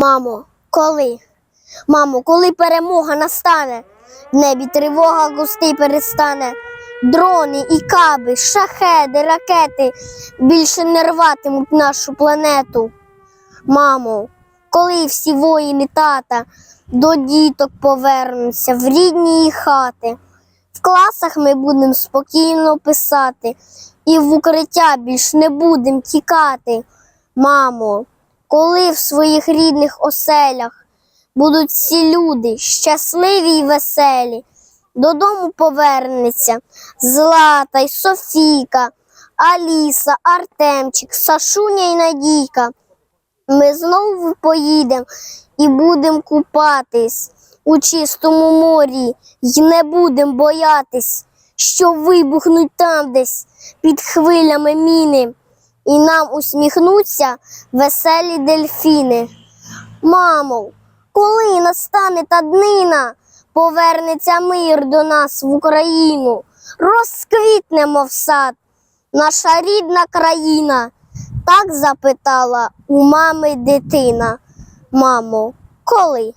Мамо, коли? Мамо, коли перемога настане? В небі тривога густий перестане. Дрони і каби, шахеди, ракети більше не рватимуть нашу планету. Мамо, коли всі воїни тата до діток повернуться в рідні їх хати. В класах ми будемо спокійно писати і в укриття більш не будемо тікати. Мамо, коли в своїх рідних оселях будуть всі люди щасливі й веселі, додому повернеться Злата й Софійка, Аліса, Артемчик, Сашуня й Надійка. Ми знову поїдемо і будемо купатись у чистому морі, й не будемо боятись, що вибухнуть там десь під хвилями міни, і нам усміхнуться веселі дельфіни. Мамо, коли настане та днина, повернеться мир до нас в Україну, розквітнемо в сад, наша рідна країна. Так запитала у мами дитина. Мамо, коли?